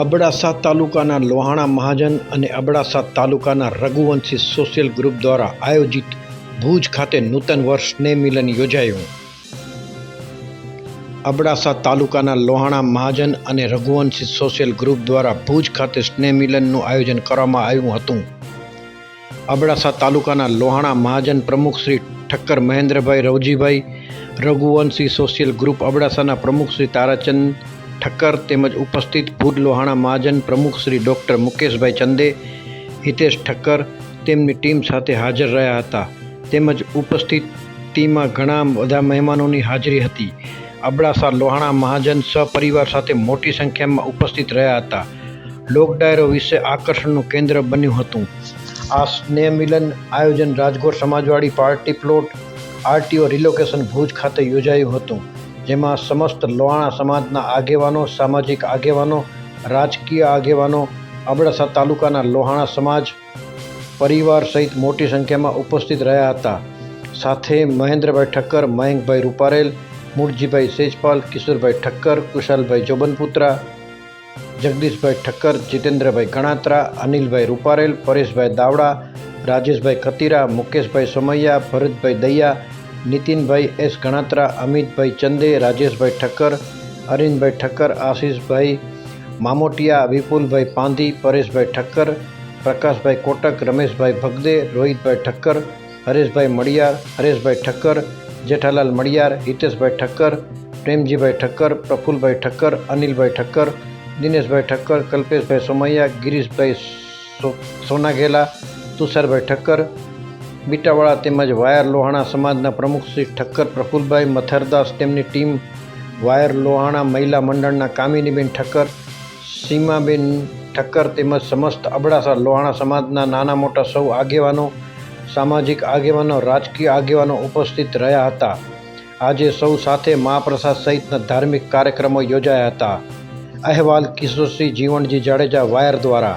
અબડાસા તાલુકાના લોહાણા મહાજન અને અબડાસા તાલુકાના રઘુવંશી સોશિયલ ગ્રુપ દ્વારા આયોજિત ભુજ ખાતે નૂતન વર્ષ સ્નેહ મિલન યોજાયું. અબડાસા તાલુકાના લોહાણા મહાજન અને રઘુવંશી સોશિયલ ગ્રુપ દ્વારા ભુજ ખાતે સ્નેહ મિલનનું આયોજન કરવામાં આવ્યું હતું. અબડાસા તાલુકાના લોહાણા મહાજન પ્રમુખ શ્રી ઠક્કર મહેન્દ્રભાઈ રવજીભાઈ, રઘુવંશી સોશિયલ ગ્રુપ અબડાસાના પ્રમુખ શ્રી તારાચંદ ઠક્કર તેમજ ઉપસ્થિત ભુજ લોહાણા મહાજન પ્રમુખ શ્રી ડૉક્ટર મુકેશભાઈ ચંદે, હિતેશ ઠક્કર તેમની ટીમ સાથે હાજર રહ્યા હતા. તેમજ ઉપસ્થિતિમાં ઘણા બધા મહેમાનોની હાજરી હતી. અબડાસા લોહાણા મહાજન સપરિવાર સાથે મોટી સંખ્યામાં ઉપસ્થિત રહ્યા હતા. લોક ડાયરો વિશે આકર્ષણનું કેન્દ્ર બન્યું હતું. આ સ્નેહ મિલન આયોજન Rajkot સમાજવાડી party plot, RTO relocation Bhuj ખાતે યોજાયું હતું. જેમાં સમસ્ત લોહાણા સમાજના આગેવાનો, સામાજિક આગેવાનો, રાજકીય આગેવાનો, અબડાસા તાલુકાના લોહાણા સમાજ, પરિવાર સહિત મોટી સંખ્યામાં ઉપસ્થિત રહ્યા હતા. સાથે મહેન્દ્રભાઈ ઠક્કર, મયંકભાઈ રૂપારેલ, મૂળજીભાઈ સેજપાલ, કિશોરભાઈ ઠક્કર, કુશાલભાઈ જોબનપુત્રા, જગદીશભાઈ ઠક્કર, જીતેન્દ્રભાઈ ગણાત્રા, અનિલભાઈ રૂપારેલ, પરેશભાઈ દાવડા, રાજેશભાઈ ખતીરા, મુકેશભાઈ સોમૈયા, ભરતભાઈ દૈયા નીતિનભાઈ એસ ગણાત્રા અમિતભાઈ ચંદે રાજેશભાઈ ઠક્કર અરવિંદભાઈ ઠક્કર આશીષભાઈ મામોટિયા વિપુલભાઈ પાંધી પરેશભાઈ ઠક્કર પ્રકાશભાઈ કોટક રમેશભાઈ ભગદે રોહિતભાઈ ઠક્કર હરેશભાઈ મડિયાર હરેશભાઈ ઠક્કર જેઠાલાલ મડિયાર હિતેશભાઈ ઠક્કર પ્રેમજીભાઈ ઠક્કર પ્રફુલભાઈ ઠક્કર અનિલભાઈ ઠક્કર દિનેશભાઈ ઠક્કર કલ્પેશભાઈ સોમૈયા ગિરીશભાઈ સો- સોનાઘેલા તુષારભાઈ ઠક્કર બીટાવાળા તેમજ વાયર લોહાણા સમાજના પ્રમુખ શ્રી ઠક્કર પ્રફુલભાઈ મથરદાસ, તેમની ટીમ વાયર લોહાણા મહિલા મંડળના કામિનીબેન ઠક્કર, સીમાબેન ઠક્કર તેમજ સમસ્ત અબડાસા લોહાણા સમાજના નાના મોટા સૌ આગેવાનો, સામાજિક આગેવાનો, રાજકીય આગેવાનો ઉપસ્થિત રહ્યા હતા. આજે સૌ સાથે મહાપ્રસાદ સહિતના ધાર્મિક કાર્યક્રમો યોજાયા હતા. અહેવાલ કિશોરસિંહ જીવણજી જાડેજા વાયર દ્વારા